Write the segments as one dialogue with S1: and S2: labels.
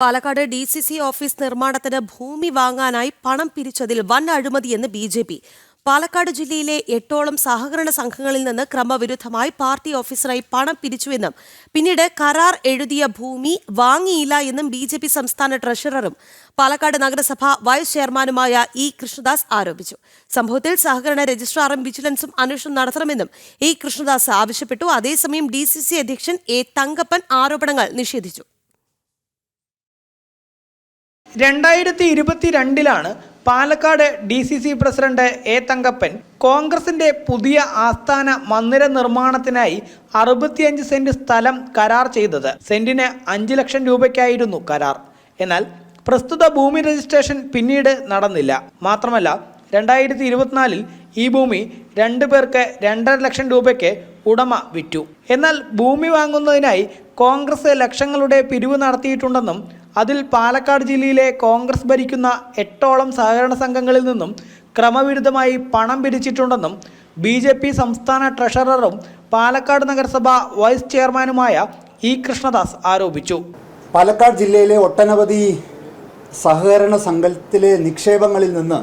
S1: Palakkad D C C office നിർമ്മാണത്തിന് ഭൂമി വാങ്ങാനായി പണം പിരിച്ചതിൽ വൻ അഴിമതിയെന്ന് ബി ജെ പി. പാലക്കാട് ജില്ലയിലെ എട്ടോളം സഹകരണ സംഘങ്ങളിൽ നിന്ന് ക്രമവിരുദ്ധമായി പാർട്ടി ഓഫീസറായി പണം പിരിച്ചുവെന്നും പിന്നീട് കരാർ എഴുതിയ ഭൂമി വാങ്ങിയില്ല എന്നും ബി ജെ പി സംസ്ഥാന ട്രഷററും പാലക്കാട് നഗരസഭ വൈസ് ചെയർമാനുമായ ഇ കൃഷ്ണദാസ് ആരോപിച്ചു. സംഭവത്തിൽ സഹകരണ രജിസ്ട്രാറും വിജിലൻസും അന്വേഷണം നടത്തണമെന്നും ഇ കൃഷ്ണദാസ് ആവശ്യപ്പെട്ടു. അതേസമയം ഡി അധ്യക്ഷൻ എ തങ്കപ്പൻ ആരോപണങ്ങൾ നിഷേധിച്ചു.
S2: രണ്ടായിരത്തി ഇരുപത്തിരണ്ടിലാണ് Palakkad D C C president A Thankappan കോൺഗ്രസിന്റെ പുതിയ ആസ്ഥാന മന്ദിര നിർമ്മാണത്തിനായി അറുപത്തിയഞ്ച് സെന്റ് സ്ഥലം കരാർ ചെയ്തത്. സെന്റിന് അഞ്ച് ലക്ഷം രൂപയ്ക്കായിരുന്നു കരാർ. എന്നാൽ പ്രസ്തുത ഭൂമി രജിസ്ട്രേഷൻ പിന്നീട് നടന്നില്ല. മാത്രമല്ല രണ്ടായിരത്തി ഇരുപത്തിനാലിൽ ഈ ഭൂമി രണ്ടു പേർക്ക് രണ്ടര ലക്ഷം രൂപയ്ക്ക് ഉടമ വിറ്റു. എന്നാൽ ഭൂമി വാങ്ങുന്നതിനായി കോൺഗ്രസ് ലക്ഷങ്ങളുടെ പിരിവ് നടത്തിയിട്ടുണ്ടെന്നും അതിൽ പാലക്കാട് ജില്ലയിലെ കോൺഗ്രസ് ഭരിക്കുന്ന എട്ടോളം സഹകരണ സംഘങ്ങളിൽ നിന്നും ക്രമവിരുദ്ധമായി പണം പിരിച്ചിട്ടുണ്ടെന്നും ബി ജെ പി സംസ്ഥാന ട്രഷററും പാലക്കാട് നഗരസഭ വൈസ് ചെയർമാനുമായ ഇ കൃഷ്ണദാസ് ആരോപിച്ചു.
S3: പാലക്കാട് ജില്ലയിലെ ഒട്ടനവധി സഹകരണ സംഘത്തിലെ നിക്ഷേപങ്ങളിൽ നിന്ന്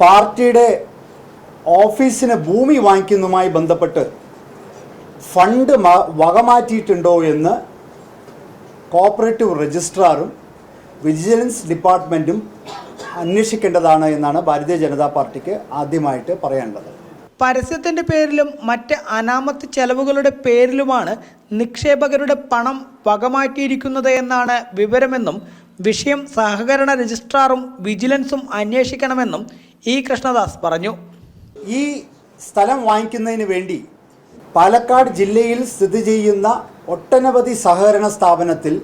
S3: പാർട്ടിയുടെ ഓഫീസിന് ഭൂമി വാങ്ങിക്കുന്നതുമായി ബന്ധപ്പെട്ട് ഫണ്ട് വകമാറ്റിയിട്ടുണ്ടോ എന്ന് കോപ്പറേറ്റീവ് രജിസ്ട്രാറും വിജിലൻസ് ഡിപ്പാർട്ട്മെന്റും അന്വേഷിക്കേണ്ടതാണ് എന്നാണ് ഭാരതീയ ജനതാ പാർട്ടിക്ക് ആദ്യമായിട്ട് പറയാനുള്ളത്.
S2: പരസ്യത്തിന്റെ പേരിലും മറ്റ് അനാമത്ത് ചെലവുകളുടെ പേരിലുമാണ് നിക്ഷേപകരുടെ പണം വകമാറ്റിയിരിക്കുന്നത് എന്നാണ് വിവരമെന്നും വിഷയം സഹകരണ രജിസ്ട്രാറും വിജിലൻസും അന്വേഷിക്കണമെന്നും ഇ. കൃഷ്ണദാസ് പറഞ്ഞു.
S3: ഈ സ്ഥലം വാങ്ങിക്കുന്നതിന് വേണ്ടി പാലക്കാട് ജില്ലയിൽ സ്ഥിതി ചെയ്യുന്ന ഒട്ടനവധി സഹകരണ സ്ഥാപനത്തിൽ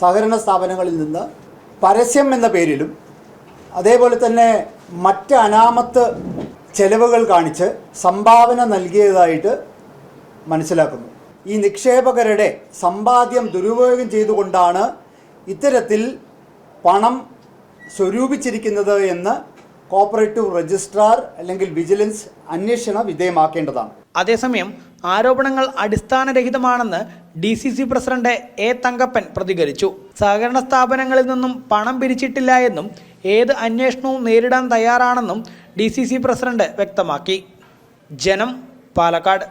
S3: സഹകരണ സ്ഥാപനങ്ങളിൽ നിന്ന് പരസ്യം എന്ന പേരിലും അതേപോലെ തന്നെ മറ്റ് അനാമത്ത് ചെലവുകൾ കാണിച്ച് സംഭാവന നൽകിയതായിട്ട് മനസ്സിലാക്കുന്നു. ഈ നിക്ഷേപകരുടെ സമ്പാദ്യം ദുരുപയോഗം ചെയ്തുകൊണ്ടാണ് ഇത്തരത്തിൽ പണം സ്വരൂപിച്ചിരിക്കുന്നത് എന്ന് കോപ്പറേറ്റീവ് രജിസ്ട്രാർ അല്ലെങ്കിൽ വിജിലൻസ് അന്വേഷണ വിധേയമാക്കേണ്ടതാണ്.
S2: അതേസമയം ആരോപണങ്ങൾ അടിസ്ഥാനരഹിതമാണെന്ന് D C C president A Thankappan പ്രതികരിച്ചു. സഹകരണ സ്ഥാപനങ്ങളിൽ നിന്നും പണം പിരിച്ചിട്ടില്ല എന്നും ഏത് അന്വേഷണവും നേരിടാൻ തയ്യാറാണെന്നും ഡി സി സി പ്രസിഡന്റ് വ്യക്തമാക്കി. ജനം പാലക്കാട്.